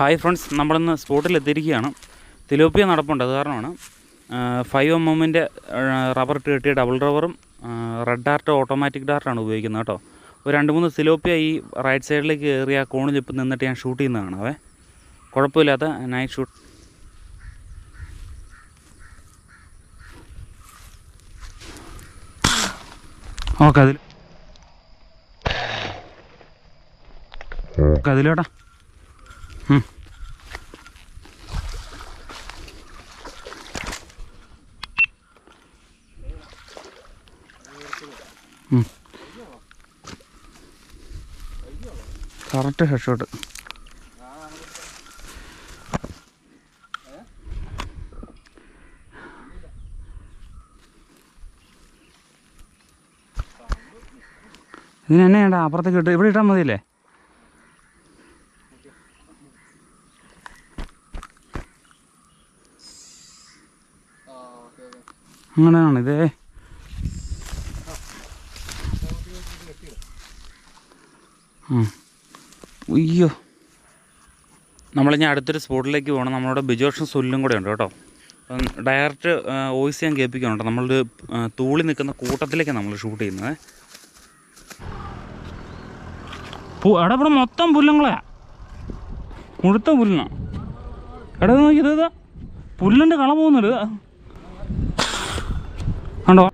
Hi friends നമ്മളിന്ന് സ്പോട്ടിൽ എത്തിയിരിക്കുകയാണ്. തിലോപ്പിയ നടപ്പുണ്ട് അത് കാരണമാണ്. ഫൈവ് എം എമ്മിന്റെ റബ്ബർ ഇട്ട് കെട്ടിയ ഡബിൾ റബ്ബറും റെഡ് ഡാർട്ട് ഓട്ടോമാറ്റിക് ഡാർട്ടാണ് ഉപയോഗിക്കുന്നത് കേട്ടോ. ഒരു രണ്ട് മൂന്ന് സിലോപ്പിയ ഈ റൈറ്റ് സൈഡിലേക്ക് കയറി ആ കോണിൽ ഇപ്പം നിന്നിട്ട് ഞാൻ ഷൂട്ട് ചെയ്യുന്നതാണ് അവേ കുഴപ്പമില്ലാത്ത നൈറ്റ് ഷൂട്ട് ഓക്കെ അതിൽ ഓക്കെ അതിലേട്ടാ കറക്റ്റ് ഹെഡ് ഷോട്ട് ഇതിന് എന്നെ വേണ്ട അപ്പുറത്തേക്ക് ഇട്ട് ഇവിടെ ഇട്ടാൽ മതിയല്ലേ? അങ്ങനെയാണ് ഉം. ഉയ്യോ. നമ്മളിനി അടുത്തൊരു സ്പോട്ടിലേക്ക് പോകണം. നമ്മളോട് ബിജോഷും സുല്ലും കൂടെ ഉണ്ട് കേട്ടോ. അപ്പം ഡയറക്റ്റ് വോയിസ് ഞാൻ കേൾപ്പിക്കുന്നുണ്ട്. നമ്മളൊരു തൂളി നിൽക്കുന്ന കൂട്ടത്തിലേക്കാണ് നമ്മൾ ഷൂട്ട് ചെയ്യുന്നത്. എടാ ഇവിടെ മൊത്തം പുല്ലുങ്ങളാ. മുഴുത്ത പുല്ലാണ്. എടാ നോക്കിയത് പുല്ലിന്റെ കള പോകുന്നുണ്ട് ഇതാ. കണ്ടോ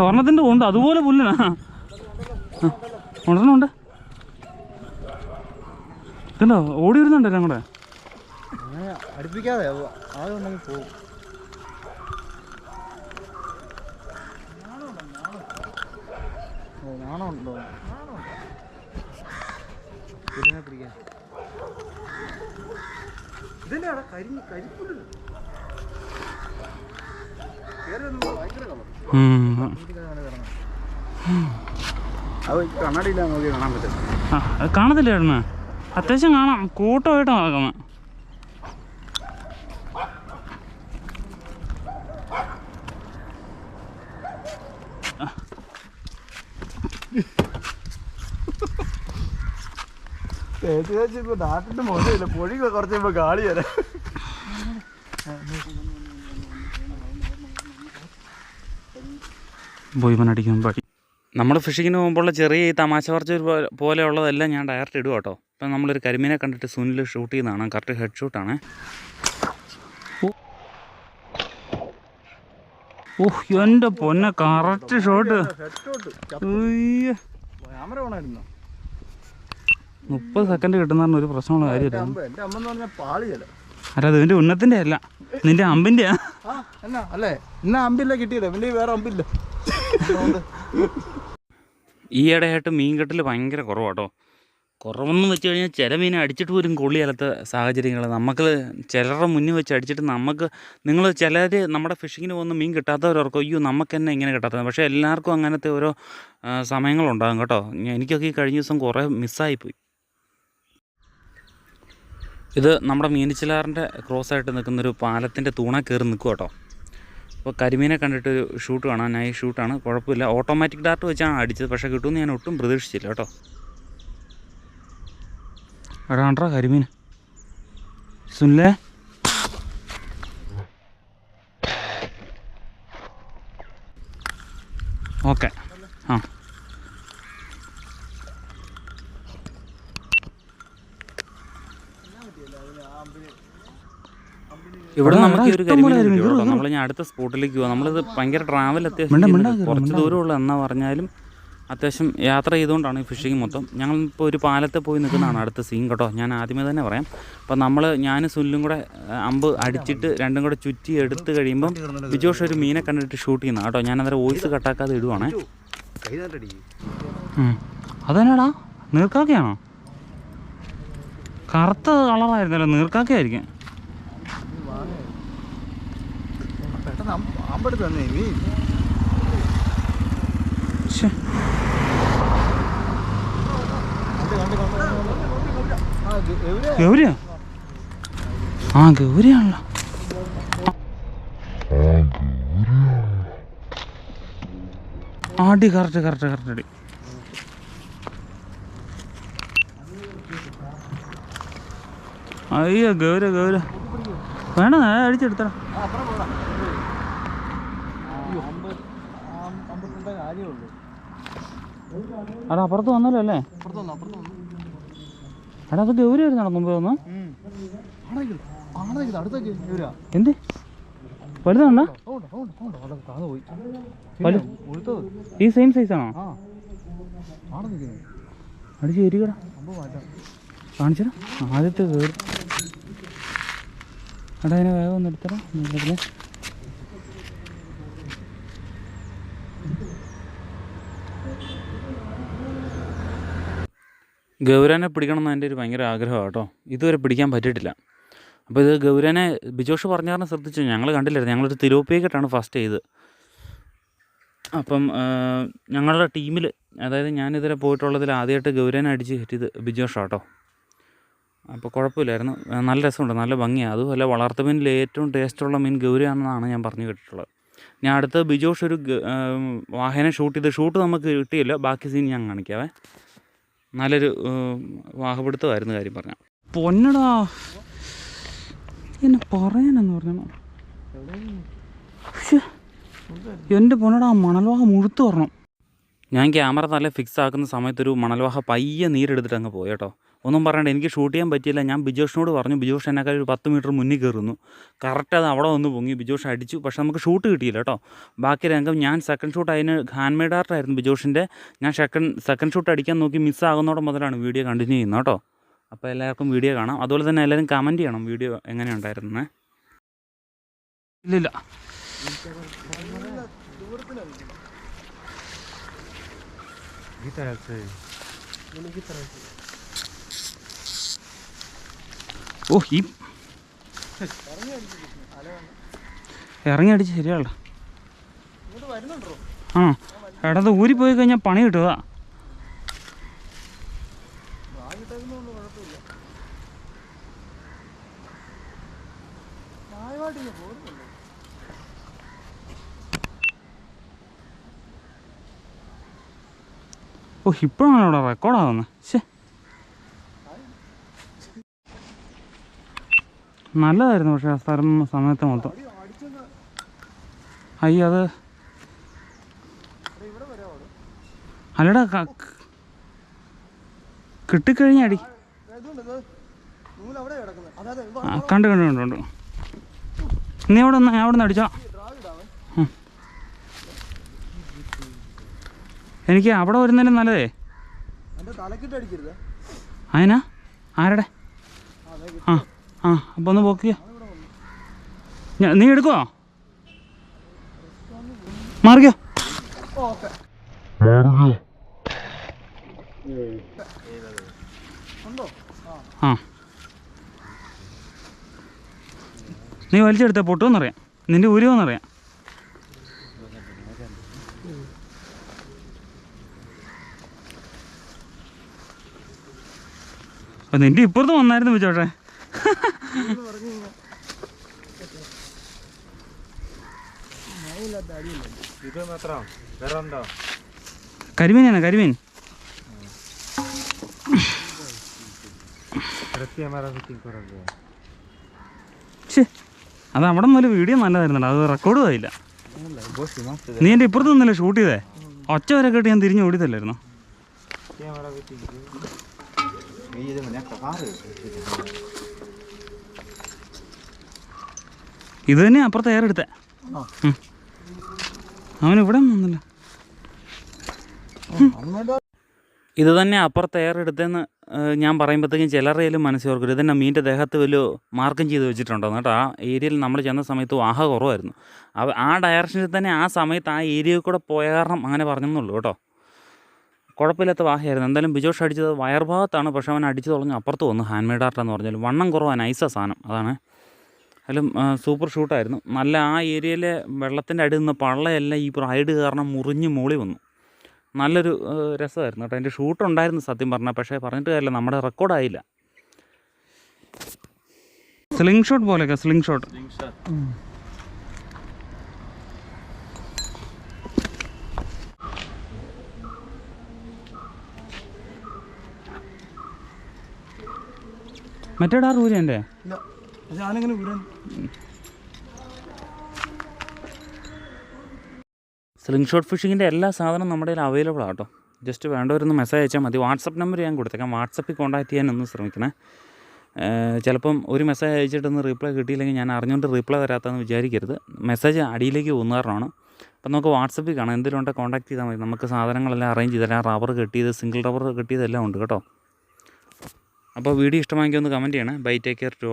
കണ്ടോ ഒരെണ്ണത്തിന്റെ ഉണ്ട്. അതുപോലെ പുല്ലിനാ. ഉണ്ടെന്നുണ്ട് ഇതുണ്ടോ? ഓടി വരുന്നുണ്ട് അങ്ങനെ അടുപ്പിക്കാതെ പോകും ഉണ്ടോ ഇതിന്റെ അവിടെ കരിഞ്ഞ് കരിപ്പുണ്ട്. അത് കാണത്തില്ല ചേട്ടന് അത്യാവശ്യം കാണാം. കൂട്ടമായിട്ട് നടക്കുന്നത് ചേച്ചി ഇപ്പൊ നാട്ടിന്റെ മോശമില്ല പൊഴി കുറച്ച് കാളിയല്ലേ പോയി അടിക്കാൻ പാടി നമ്മൾ ഫിഷിങ്ങിന് പോകുമ്പോഴുള്ള ചെറിയ ഈ തമാശ പറച്ച പോലെയുള്ളതെല്ലാം ഞാൻ ഡയറക്റ്റ് ഇടുക കേട്ടോ. ഇപ്പം നമ്മളൊരു കരിമീനെ കണ്ടിട്ട് സുനിൽ ഷൂട്ട് ചെയ്യുന്നതാണ്. കറക്റ്റ് ഹെഡ് ഷൂട്ടാണ് ഓഹ് എന്റെ പൊന്നെ കറക്റ്റ് ഷോട്ട് മുപ്പത് സെക്കൻഡ് കിട്ടുന്ന ഒരു പ്രശ്നമുള്ള കാര്യമല്ല? അല്ല അത് ഇതിന്റെ ഉന്നത്തിന്റെ അല്ല നിന്റെ അമ്പിന്റെ അല്ലേ? ഇന്ന അമ്പില്ല കിട്ടിയത് വേറെ അമ്പില്ല? ഈയിടെയായിട്ട് മീൻ കെട്ടൽ ഭയങ്കര കുറവാട്ടോ. കുറവെന്ന് വെച്ച് കഴിഞ്ഞാൽ ചില മീനെ അടിച്ചിട്ട് പോലും കൊള്ളിയാലത്തെ സാഹചര്യങ്ങൾ നമുക്ക് ചിലരുടെ മുന്നിൽ വെച്ച് അടിച്ചിട്ട് നമുക്ക് നിങ്ങൾ ചിലർ നമ്മുടെ ഫിഷിങ്ങിന് പോകുന്ന മീൻ കിട്ടാത്തവരോർക്കും അയ്യോ നമുക്ക് തന്നെ ഇങ്ങനെ കിട്ടാത്തത്. പക്ഷേ എല്ലാവർക്കും അങ്ങനത്തെ ഓരോ സമയങ്ങളുണ്ടാകും കേട്ടോ. എനിക്കൊക്കെ ഈ കഴിഞ്ഞ ദിവസം കുറേ മിസ്സായിപ്പോയി ഇത് നമ്മുടെ മീനിച്ചിലാറിന്റെ ക്രോസ് ആയിട്ട് നിൽക്കുന്നൊരു പാലത്തിന്റെ തൂണ കയറി നിൽക്കും കേട്ടോ അപ്പോൾ കരിമീനെ കണ്ടിട്ടൊരു ഷൂട്ട് കാണാൻ നൈ ഷൂട്ടാണ് കുഴപ്പമില്ല. ഓട്ടോമാറ്റിക് ഡാർട്ട് വെച്ചാണ് അടിച്ചത്. പക്ഷേ കിട്ടുമെന്ന് ഞാൻ ഒട്ടും പ്രതീക്ഷിച്ചില്ല കേട്ടോ. എടാ കണ്ടാ കരിമീൻ? സുനിലേ? ഓക്കെ ആ ഇവിടെ നമുക്ക് ഈ ഒരു കരിമീൻ നമ്മൾ ഞാൻ അടുത്ത സ്പോട്ടിലേക്ക് പോകാം നമ്മളിത് ഭയങ്കര ട്രാവൽ അത്യാവശ്യം കുറച്ച്. ദൂരമുള്ള എന്നാ പറഞ്ഞാലും അത്യാവശ്യം യാത്ര ചെയ്തുകൊണ്ടാണ് ഈ ഫിഷിങ് മൊത്തം. ഞങ്ങൾ ഇപ്പോൾ ഒരു പാലത്തെ പോയി നിൽക്കുന്നതാണ് അടുത്ത സീൻ കേട്ടോ. ഞാൻ ആദ്യമേ തന്നെ പറയാം. അപ്പോൾ നമ്മൾ ഞാൻ സുല്ലും കൂടെ അമ്പ് അടിച്ചിട്ട് രണ്ടും കൂടെ ചുറ്റി എടുത്ത് കഴിയുമ്പം വിജോഷ് ഒരു മീനെ കണ്ടിട്ട് ഷൂട്ട് ചെയ്യുന്ന കേട്ടോ. ഞാൻ അന്നേരം വോയിസ് കട്ടാക്കാതെ ഇടുവാണേ. അതെന്നാടാ? നീർക്കാക്കയാണോ? കറുത്ത കളറായിരുന്നല്ലോ നീർക്കാക്കയായിരിക്കും. അമ്പെടുത്ത് തന്നെ നീ? ഗൗരിയാ? ആ ഗൗരിയാണല്ലോ. ആടി കറക്റ്റ് കറക്റ്റ് കറക്റ്റ് അടി അയ്യോ ഗൗര ഗൗര വേണം? അടിച്ചെടുത്തടാ ആ, അപ്പുറം പോടാ. അയ്യോ, അമ്പത് ആ, അമ്പത്തിരണ്ടേ കാര്യമുള്ളൂ അവിടെ അപ്പുറത്ത് വന്നല്ലോ അല്ലേ? അവിടെ അത് ഗൗരി മുമ്പ് വന്നു? എന്ത്? വലുതാണോ ഈ സെയിം സൈസാണോ ആ. ആടെ നിൽക്കുന്നത് അടിച്ച് കാണിച്ചടാ. ആദ്യത്തെ കയറി അടാ അതിനെ വേഗം ഒന്ന് എടുത്തടാ. ഗൗരനെ പിടിക്കണം എന്ന് എന്റെ ഒരു ഭയങ്കര ആഗ്രഹമാണ് കേട്ടോ. ഇതുവരെ പിടിക്കാൻ പറ്റിയിട്ടില്ല. അപ്പോൾ ഇത് ഗൗരാനെ ബിജോഷ് പറഞ്ഞ കാരണം ശ്രദ്ധിച്ചു. ഞങ്ങൾ കണ്ടില്ലായിരുന്നു. ഞങ്ങളൊരു തിരുവപ്പേക്കെട്ടാണ് ഫസ്റ്റ് ചെയ്ത്. അപ്പം ഞങ്ങളുടെ ടീമിൽ അതായത് ഞാനിതുവരെ പോയിട്ടുള്ളതിൽ ആദ്യമായിട്ട് ഗൗരാനെ അടിച്ച് കിട്ടിയത് ബിജോഷാണ് കേട്ടോ. അപ്പോൾ കുഴപ്പമില്ലായിരുന്നു. നല്ല രസമുണ്ട്. നല്ല ഭംഗിയാണ് അതുമല്ല വളർത്ത മീനിൽ ഏറ്റവും ടേസ്റ്റുള്ള മീൻ ഗൗരിയാണെന്നാണ് ഞാൻ പറഞ്ഞു കേട്ടിട്ടുള്ളത്. ഞാൻ അടുത്ത ബിജോഷ് ഒരു വാഹനം ഷൂട്ട് ചെയ്ത് ഷൂട്ട് നമുക്ക് കിട്ടിയില്ല. ബാക്കി സീൻ ഞാൻ കാണിക്കാവേ. നല്ലൊരു വാഹപിടുത്തമായിരുന്നു കാര്യം പറഞ്ഞ. പൊന്നടാ. എന്നെ പറയാനെന്ന് പറഞ്ഞു? എന്റെ പൊന്നടാ മണൽവാഹ മുഴുത്തു പറഞ്ഞു ഞാൻ ക്യാമറ നല്ല ഫിക്സ് ആക്കുന്ന സമയത്തൊരു മണൽവാഹ പയ്യെ നീരെടുത്തിട്ട് അങ്ങ് പോയി കേട്ടോ. ഒന്നും പറയണ്ട എനിക്ക് ഷൂട്ട് ചെയ്യാൻ പറ്റിയില്ല. ഞാൻ ബിജോഷിനോട് പറഞ്ഞു ബിജോഷ് എന്നെക്കാൾ ഒരു പത്ത് മീറ്റർ മുന്നിൽ കയറുന്നു. കറക്റ്റ് അത് അവിടെ വന്ന് പൊങ്ങി. ബിജോഷ് അടിച്ചു. പക്ഷെ നമുക്ക് ഷൂട്ട് കിട്ടിയില്ല കേട്ടോ. ബാക്കി രംഗം ഞാൻ സെക്കൻഡ് ഷൂട്ട് അതിന് ഹാൻഡ് മെയ്ഡ് ആർട്ടായിരുന്നു ബിജോഷിന്റെ. ഞാൻ സെക്കൻഡ് സെക്കൻഡ് ഷൂട്ട് അടിക്കാൻ നോക്കി മിസ്സാകുന്നതോടെ മുതലാണ് വീഡിയോ കണ്ടിന്യൂ ചെയ്യുന്നത് കേട്ടോ. അപ്പോൾ എല്ലാവർക്കും വീഡിയോ കാണാം. അതുപോലെ തന്നെ എല്ലാവരും കമന്റ് ചെയ്യണം വീഡിയോ എങ്ങനെയുണ്ടായിരുന്നേ ഇല്ലില്ല. ഓ ഈ ഇറങ്ങി അടിച്ച് ശരിയാള. ആ എടത് ഊരി പോയി കഴിഞ്ഞാൽ പണി കിട്ടുക. ഓ ഇപ്പോഴാണ് അവിടെ റെക്കോർഡാകുന്നത് ശേ നല്ലതായിരുന്നു പക്ഷേ ആ സ്ഥലം സമയത്ത് മൊത്തം. അയ്യ അത് അല്ലടാ കിട്ടിക്കഴിഞ്ഞ അടി കണ്ട് കണ്ടു കണ്ടു കണ്ടു. നീ അവിടെ നിന്ന് ഞാൻ അവിടെ നിന്ന് അടിച്ചോ എനിക്ക് അവിടെ വരുന്നതിലും നല്ലതേ. അതിനാ? ആരുടെ? ആ. ആ അപ്പോൾ ഒന്ന് പോക്ക് ഞാ- നീ എടുക്കുവോ? മാറിക്കോ. ആ. നീ വലിച്ചെടുത്ത പൊട്ടുമെന്നറിയാം നിന്റെ ഉരുവെന്നറിയാം അപ്പം നിന്റെ ഇപ്പുറത്ത് വന്നായിരുന്നു വെച്ചോട്ടെ പറഞ്ഞു കഴിഞ്ഞാൽ ന്യായമില്ലാത്ത അടിയില്ല ഇത് മാത്രം വേറെ ഉണ്ടോ കരിമീനാണ് കരിമീൻ. അത് അവിടെ നിന്നൊരു വീഡിയോ നല്ലതായിരുന്നല്ലോ അത് റെക്കോർഡും ആയില്ല നീ എന്റെ ഇപ്പുറത്ത് നിന്നല്ലേ ഷൂട്ട് ചെയ്തേ? ഒച്ച വരെ കേട്ട് ഞാൻ തിരിഞ്ഞു ഓടിയതല്ലായിരുന്നു ക്യാമറ ഇത് ഇത് തന്നെ അപ്പുറത്ത് ഏറെടുത്ത അവൻ ഇവിടെ വന്നില്ല. ഇത് തന്നെ അപ്പുറത്ത് ഏറെടുത്തെന്ന് ഞാൻ പറയുമ്പോഴത്തേക്കും ചിലറേലും മനസ്സിലോർക്കും ഇത് തന്നെ മീന്റെ ദേഹത്ത് വലിയ മാർക്കം ചെയ്ത് വെച്ചിട്ടുണ്ടോ കേട്ടോ. ആ ഏരിയയിൽ നമ്മൾ ചെന്ന സമയത്ത് ആഹ കുറവായിരുന്നു. അപ്പോൾ ആ ഡയറക്ഷനിൽ തന്നെ ആ സമയത്ത് ആ ഏരിയയിൽ കൂടെ പോയ കാരണം അങ്ങനെ പറഞ്ഞെന്നുള്ളൂ കേട്ടോ. കുഴപ്പമില്ലാത്ത വാഹയായിരുന്നു. എന്തായാലും ബിജോഷ് അടിച്ചത് വയർ ഭാഗത്താണ് പക്ഷെ അവൻ അടിച്ചു തുടങ്ങി അപ്പുറത്ത് വന്നു. ഹാൻഡ് മെയ്ഡ് ആർട്ടാന്ന് പറഞ്ഞാൽ വണ്ണം കുറവാണ്. ഐസ സാധനം. അതാണ്. അതിലും സൂപ്പർ ഷൂട്ടായിരുന്നു. നല്ല ആ ഏരിയയിലെ വെള്ളത്തിന്റെ അടി നിന്ന് പള്ളയെല്ലാം ഈ റൈഡ് കാരണം മുറിഞ്ഞ് മൂളി വന്നു. നല്ലൊരു രസമായിരുന്നു കേട്ടോ. അതിന്റെ ഷൂട്ടുണ്ടായിരുന്നു സത്യം പറഞ്ഞാൽ. പക്ഷേ പറഞ്ഞിട്ട് കാര്യമില്ല. നമ്മുടെ റെക്കോർഡായില്ല സ്ലിംഗ് ഷോട്ട് പോലെയൊക്കെ സ്ലിംഗ് ഷോട്ട് മറ്റേടാ ഡാർ എന്റെ? ഇല്ല. ഞാനിങ്ങനെ വിടാൻ സ്ലിംഗ് ഷോട്ട് ഫിഷിങ്ങിന്റെ എല്ലാ സാധനവും നമ്മുടെ കയ്യിൽ അവൈലബിൾ ആട്ടോ. ജസ്റ്റ് വേണ്ടവരൊന്ന് മെസ്സേജ് അയച്ചാൽ മതി. വാട്സപ്പ് നമ്പർ ഞാൻ കൊടുത്തേക്കാം. വാട്സപ്പിൽ കോൺടാക്ട് ചെയ്യാനൊന്ന് ശ്രമിക്കണേ. ചിലപ്പം ഒരു മെസ്സേജ് അയച്ചിട്ടൊന്ന് റീപ്ലൈ കിട്ടിയില്ലെങ്കിൽ ഞാൻ അറിഞ്ഞുകൊണ്ട് റീപ്ലൈ തരാത്തതെന്ന് വിചാരിക്കരുത്. മെസ്സേജ് അടിയിലേക്ക് പോകുന്നവരാണ് അപ്പം നമുക്ക് വാട്സപ്പിൽ കാണാം. എന്തെങ്കിലും ഉണ്ടെങ്കിൽ കോൺടാക്ട് ചെയ്താൽ മതി. നമുക്ക് സാധനങ്ങളെല്ലാം അറേഞ്ച് ചെയ്ത് തരാം. റബ്ബർ കെട്ടിയത് സിംഗിൾ റബ്ബർ കെട്ടിയതെല്ലാം ഉണ്ട് കേട്ടോ. അപ്പോൾ വീഡിയോ ഇഷ്ടമായെങ്കിൽ ഒന്ന് കമന്റ് ചെയ്യണേ. Bye take care to